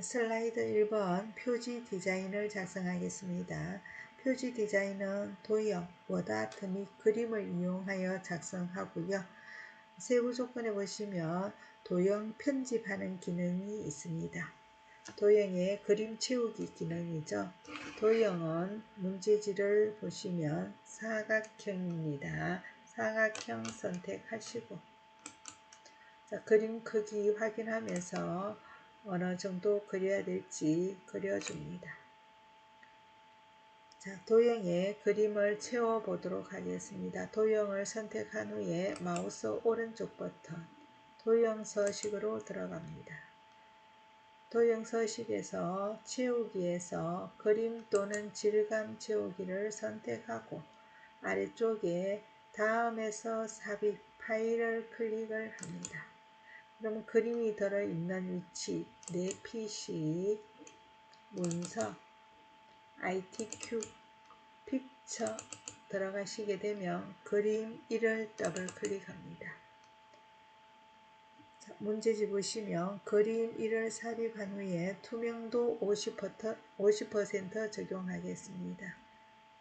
슬라이드 1번 표지 디자인을 작성하겠습니다. 표지 디자인은 도형, 워드아트 및 그림을 이용하여 작성하고요. 세부 조건에 보시면 도형 편집하는 기능이 있습니다. 도형의 그림 채우기 기능이죠. 도형은 문제지를 보시면 사각형입니다. 사각형 선택하시고 자, 그림 크기 확인하면서 어느 정도 그려야 될지 그려줍니다. 자, 도형에 그림을 채워 보도록 하겠습니다. 도형을 선택한 후에 마우스 오른쪽 버튼 도형 서식으로 들어갑니다. 도형 서식에서 채우기에서 그림 또는 질감 채우기를 선택하고 아래쪽에 다음에서 삽입 파일을 클릭을 합니다. 그럼 그림이 들어있는 위치, 내 PC, 문서, ITQ, 픽처 들어가시게 되면 그림 1을 더블 클릭합니다. 자, 문제집 보시면 그림 1을 삽입한 후에 투명도 50%, 50% 적용하겠습니다.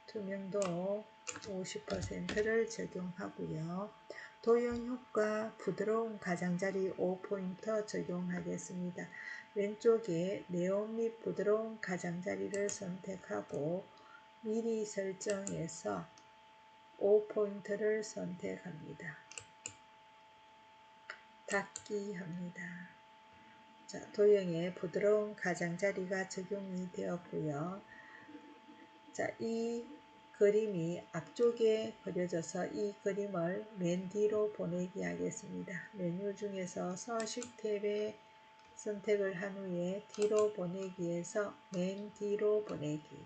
투명도 50%를 적용하고요. 도형 효과 부드러운 가장자리 5포인트 적용하겠습니다. 왼쪽에 네온 및 부드러운 가장자리를 선택하고 미리 설정해서 5포인트를 선택합니다. 닫기 합니다. 자, 도형에 부드러운 가장자리가 적용이 되었고요. 자, 이 그림이 앞쪽에 그려져서 이 그림을 맨 뒤로 보내기 하겠습니다. 메뉴 중에서 서식 탭에 선택을 한 후에 뒤로 보내기에서 맨 뒤로 보내기.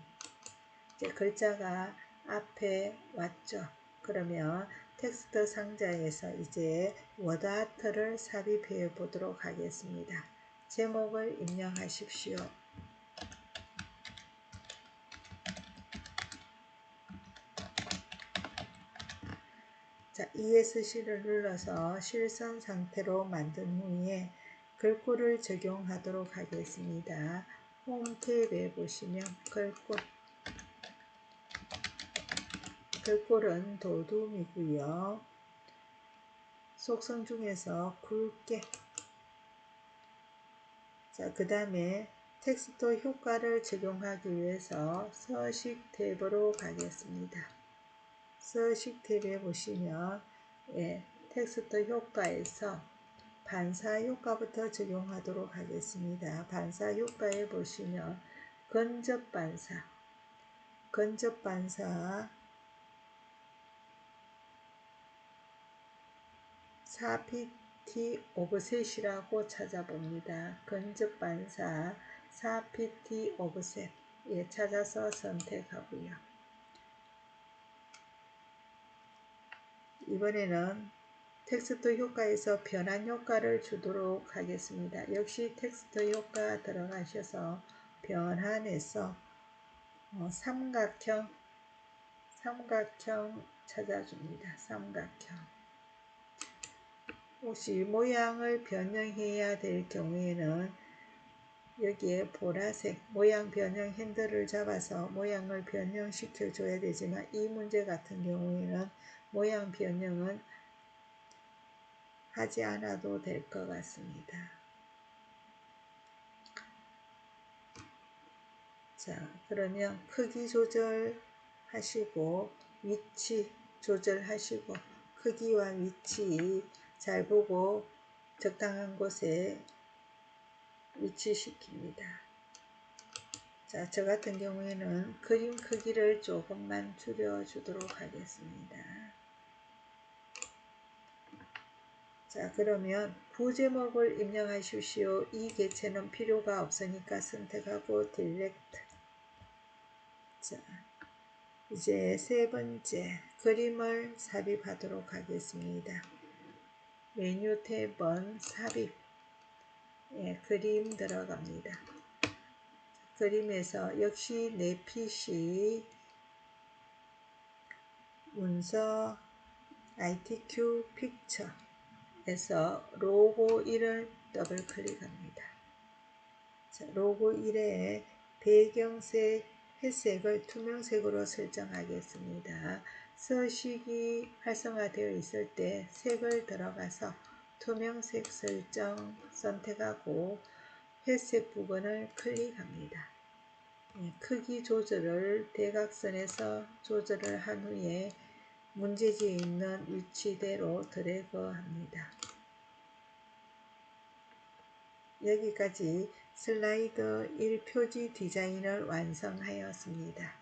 이제 글자가 앞에 왔죠. 그러면 텍스트 상자에서 이제 워드아트를 삽입해 보도록 하겠습니다. 제목을 입력하십시오. 자, ESC를 눌러서 실선 상태로 만든 후에 글꼴을 적용하도록 하겠습니다. 홈 탭에 보시면 글꼴 글꼴은 도둠이고요. 속성 중에서 굵게 자, 그 다음에 텍스트 효과를 적용하기 위해서 서식 탭으로 가겠습니다. 서식 탭에 보시면 예, 텍스트 효과에서 반사 효과부터 적용하도록 하겠습니다. 반사 효과에 보시면 건접 반사, 건접 반사 4pt 오브셋이라고 찾아봅니다. 건접 반사 4pt 오브셋 예, 찾아서 선택하고요. 이번에는 텍스트 효과에서 변환 효과를 주도록 하겠습니다. 역시 텍스트 효과 들어가셔서 변환해서 어, 삼각형 삼각형 찾아줍니다. 삼각형 혹시 모양을 변형해야 될 경우에는 여기에 보라색 모양 변형 핸들을 잡아서 모양을 변형시켜 줘야 되지만 이 문제 같은 경우에는 모양 변형은 하지 않아도 될 것 같습니다. 자, 그러면 크기 조절하시고 위치 조절하시고 크기와 위치 잘 보고 적당한 곳에 위치시킵니다. 자, 저 같은 경우에는 그림 크기를 조금만 줄여주도록 하겠습니다. 자 그러면 부제목을 입력하십시오. 이 개체는 필요가 없으니까 선택하고 딜렉트 자 이제 세 번째 그림을 삽입하도록 하겠습니다. 메뉴 탭은 삽입 예, 그림 들어갑니다. 그림에서 역시 내 PC 문서 ITQ 픽처 에서 로고 1을 더블 클릭합니다. 자, 로고 1에 배경색 회색을 투명색으로 설정하겠습니다. 서식이 활성화되어 있을 때 색을 들어가서 투명색 설정 선택하고 회색 부분을 클릭합니다. 예, 크기 조절을 대각선에서 조절을 한 후에 문제지에 있는 위치대로 드래그 합니다. 여기까지 슬라이드 1 표지 디자인을 완성하였습니다.